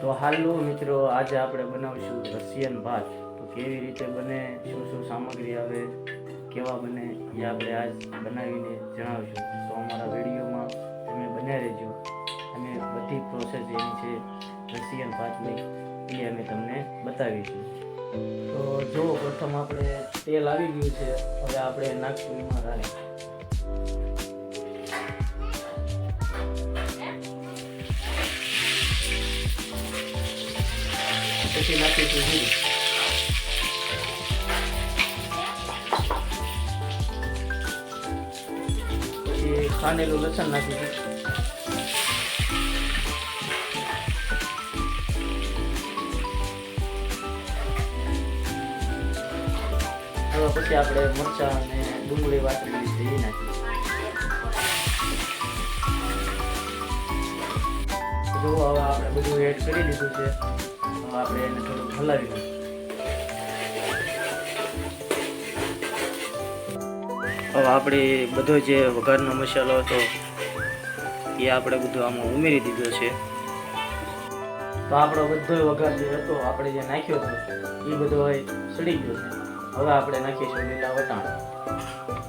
તો હાલો મિત્રો, આજે આપણે બનાવીશું રશિયન ભાત. તો કેવી રીતે બને, શું શું સામગ્રી આવે, કેવા બને, એ આપણે આજ બનાવીને જણાવીશું. તો અમારા વિડીયોમાં તમે બન્યા રહેજો. અને બધી પ્રોસેસ એની છે રશિયન ભાતની, એ અમે તમને બતાવીશું. તો જો પ્રથમ આપણે તેલ આવી ગયું છે. હવે આપણે નાખશું એમાં રાઈ. પછી નાખીશું જીરું પછી ખાંડેલું લસણ નાખીશું પછી આપણે મરચાં અને ડુંગળી વાટરી છે, એ નાખીશું જો હવે આપણે બધું એડ કરી દીધું છે. આપણે એને થોડુંક હલાવી હવે આપણે બધો જે વઘારનો મસાલો હતો એ આપણે બધું આમાં ઉમેરી દીધો છે. તો આપણો બધો વઘાર જે હતો આપણે જે નાખ્યો હતો એ બધો સડી ગયો છે. હવે આપણે નાખીશું લીલા વટાણ.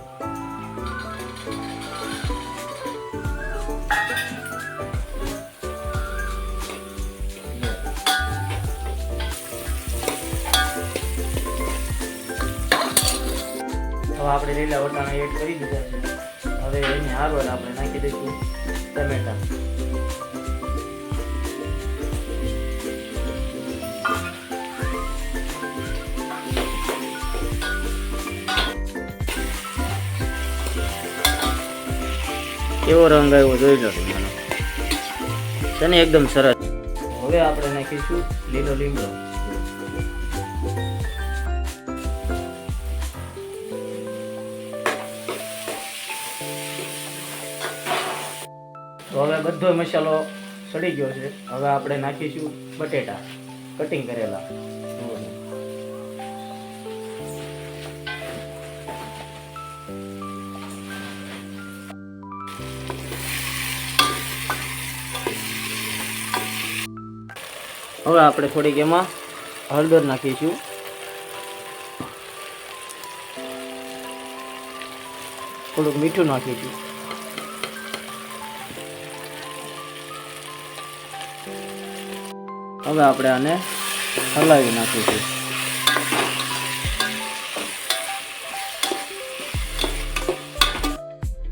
હવે આપણે લીલા વટાણા એડ કરી દીધા છે. હવે એની આગળ આપણે નાખી દઈશું ટમેટા. કેવો રંગ આવ્યો જોઈ લો તમે આનો. એકદમ સરસ. હવે આપણે નાખીશું લીલો લીમડો. તો હવે બધો મસાલો સડી ગયો છે. હવે આપણે નાખીશું બટેટા કટિંગ કરેલા. હવે આપણે થોડીક એમાં હળદર નાખીશું. થોડુંક મીઠું નાખીશું. હવે આપણે આને હલાવી નાખીશું.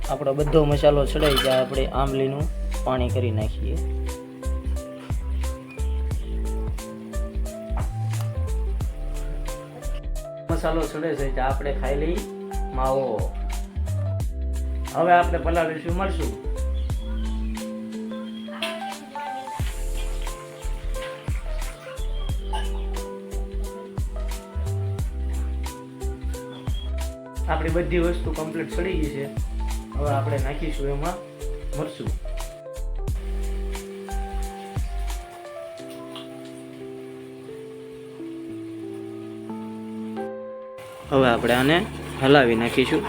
આપણો બધો મસાલો ચડાઈ જાય, આપણે આંબલીનું પાણી કરી નાખીએ. મસાલો ચડે છે આપણે ખાઈ લઈ, માવો. હવે આપણે પલાળીશું, મળશું. આપણી બધી વસ્તુ કમ્પ્લીટ ચડી ગઈ છે. હવે આપણે નાખીશું એમાં મરચું. હવે આપણે આને હલાવી નાખીશું.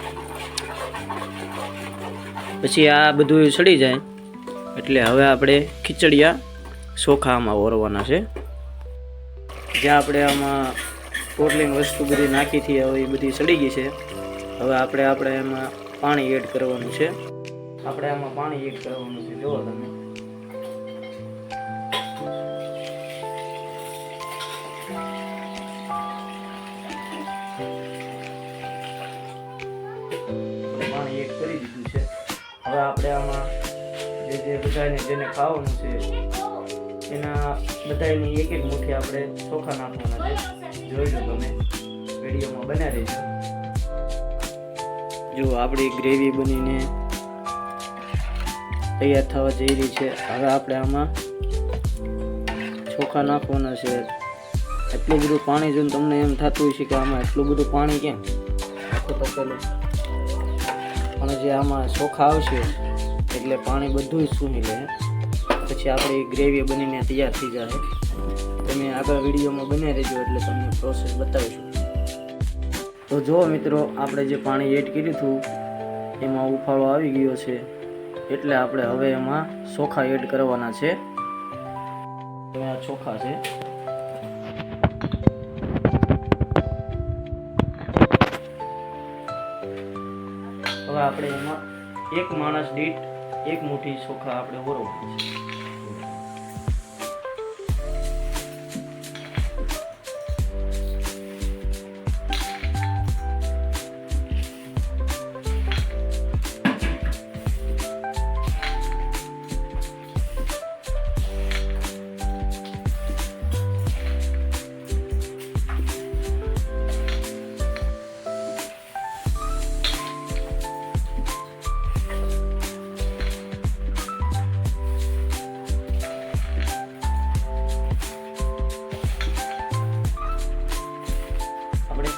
પછી આ બધું સડી જાય. એટલે હવે આપણે ખીચડિયા ચોખા આમાં ઓરવાના છે. જ્યાં આપણે આમાં કોટલિંગ વસ્તુ બધી નાખી હતી, હવે એ બધી સડી ગઈ છે. હવે આપણે આપણે એમાં પાણી એડ કરવાનું છે. આપણે આમાં પાણી એડ કરવાનું છે. જુઓ તમે. પાણી એડ કરી દીધું છે. હવે આપણે આમાં જે જે બધાને જેને ખાવાનું છે, એના બધાની એક એક મુઠ્ઠી આપણે ચોખા નાખવાના છે. જોઈ લો તમે. વિડીયોમાં બનાવી રહેજો જો આપણી ગ્રેવી બનીને તૈયાર થવા જઈ રહી છે, હવે આપણે આમાં ચોખા નાખવાના છે. એટલું બધું પાણી જોઈને તમને એમ થતું હોય છે કે આમાં એટલું બધું પાણી કેમ? આખું તપેલું પણ જે આમાં ચોખા આવશે, એટલે પાણી બધું જ સૂમી લે. પછી આપણી ગ્રેવી બનીને તૈયાર થઈ જાય. તમે આગળ વિડીયોમાં બની રહેજો, એટલે તમને પ્રોસેસ બતાવીશું. તો જો મિત્રો, આપણે જે પાણી એડ કર્યું હતું, એમાં ઉફાળો આવી ગયો છે. એટલે આપણે હવે એમાં ચોખા એડ કરવાના છે. આ ચોખા છે. હવે આપણે એમાં એક માણસ દીઠ એક મુઠ્ઠી ચોખા આપણે ઓરવાના છે.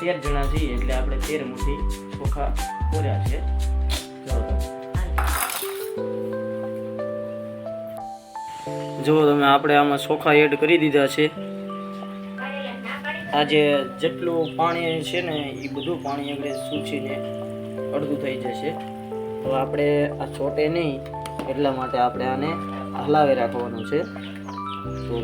તેર જણા છીએ એટલે આપણે તેર મુઠ્ઠી ચોખા કોર્યા છે. જો તમે. આપણે આમાં ચોખા એડ કરી દીધા છે. આજે જેટલું પાણી છે ને એ બધું પાણી આપણે સૂચીને અડધું થઈ જશે. તો આપણે આ છોટે નહીં એટલા માટે આપણે આને હલાવી રાખવાનું છે. જુઓ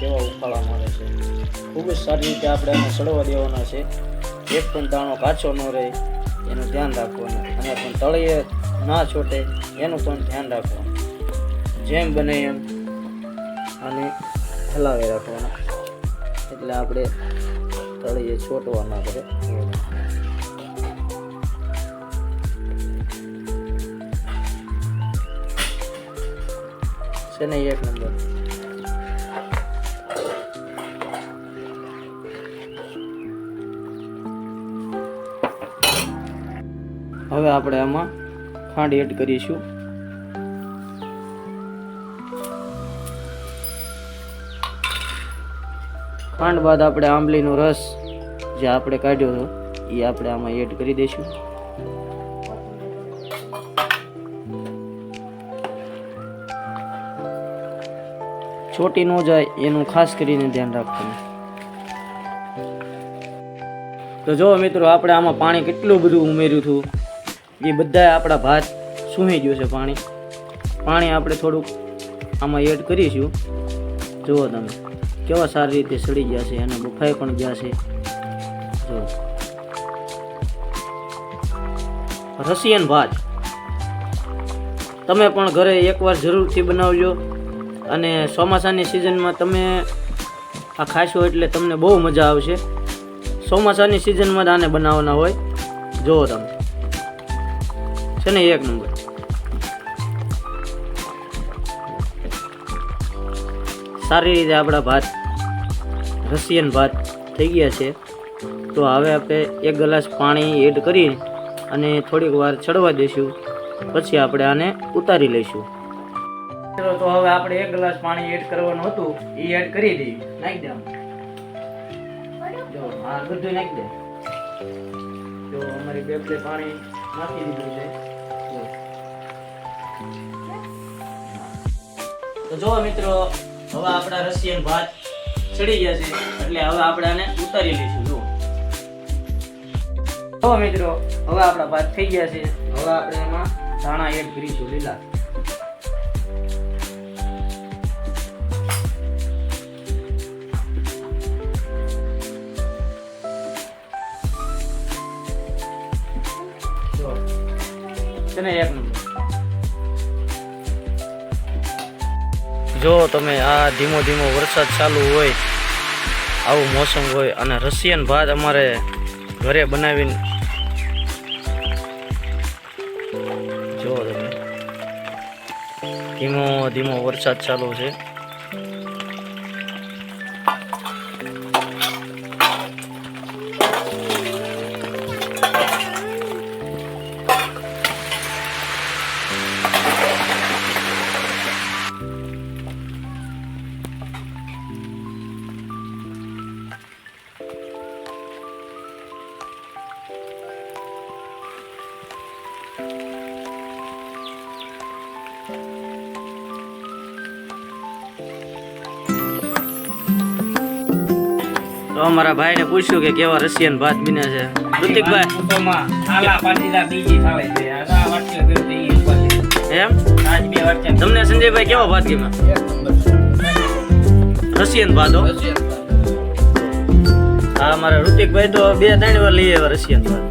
કેવા ઉફાળામાં આવે છે. ખૂબ જ સારી રીતે આપણે એને સડવા દેવાના છે. એક પણ દાણો કાચો ન રહે, એનું ધ્યાન રાખવાનું. અને પણ તળીએ ના છોટે, એનું પણ ધ્યાન રાખવાનું. જેમ બને એમ અને હલાવી રાખવાના. એટલે આપણે તળીએ છોટવા ના કરે છે ને એક નંબર. હવે આપણે આમાં ખાંડ એડ કરીશું. ખાંડ બાદ આપણે આંબલીનો રસ જે આપણે કાઢ્યો હતો, એ આપણે આમાં એડ કરી દઈશું. છોટી ન જાય એનું ખાસ કરીને ધ્યાન રાખવાનું. તો જો મિત્રો, આપણે આમાં પાણી કેટલું બધું ઉમેર્યું હતું? એ બધા આપણા ભાત સૂહી ગયું છે પાણી. પાણી આપણે થોડુંક આમાં એડ કરીશું. જુઓ તમે, કેવા સારી રીતે સડી ગયા છે અને બફાઈ પણ ગયા છે. જુઓ. રશિયન ભાત. તમે પણ ઘરે એકવાર જરૂરથી બનાવજો અને ચોમાસાની સિઝનમાં તમે આ ખાશો એટલે તમને બહુ મજા આવશે. ચોમાસાની સિઝનમાં જ આને બનાવવાના હોય. જુઓ તમે. છે ને એક નંબર. સારી રીતે આપણા ભાત, રશિયન ભાત થઈ ગયા છે. તો હવે આપણે એક ગ્લાસ પાણી એડ કરી અને થોડીક વાર ચડવા દઈશું પછી આપણે આને ઉતારી લઈશું. તો હવે આપણે એક ગ્લાસ પાણી એડ કરવાનું હતું. એ એડ કરી દઈએ. નાખી દે બધું નાખી દે. જો, અમારી બે પાણી નાખી દીધું છે. તો જો મિત્રો, હવે આપણા રશિયન ભાત ચડી ગયા છે. એટલે હવે આપણે આને ઉતારી લઈશું જો જો મિત્રો, હવે આપણા ભાત થઈ ગયા છે. હવે આપણે એમાં ધાણા એડ કરીશું, લીલા. તને એક નંબર. જો તમે આ ધીમો ધીમો વરસાદ ચાલુ હોય, આવું મોસમ હોય અને રશિયન ભાત અમારે ઘરે બનાવીને જો તમે ધીમો ધીમો વરસાદ ચાલુ છે. તો અમારા ભાઈને પૂછ્યું કે કેવા રશિયન ભાત બીને છે. ઋતિકભાઈ? એમ? તમને સંજયભાઈ કેવા ભાત ગમે? રશિયન ભાતો હા? અમારા ઋતિકભાઈ તો બે ત્રણ વાર લઈએ આવ્યા રશિયન ભાત.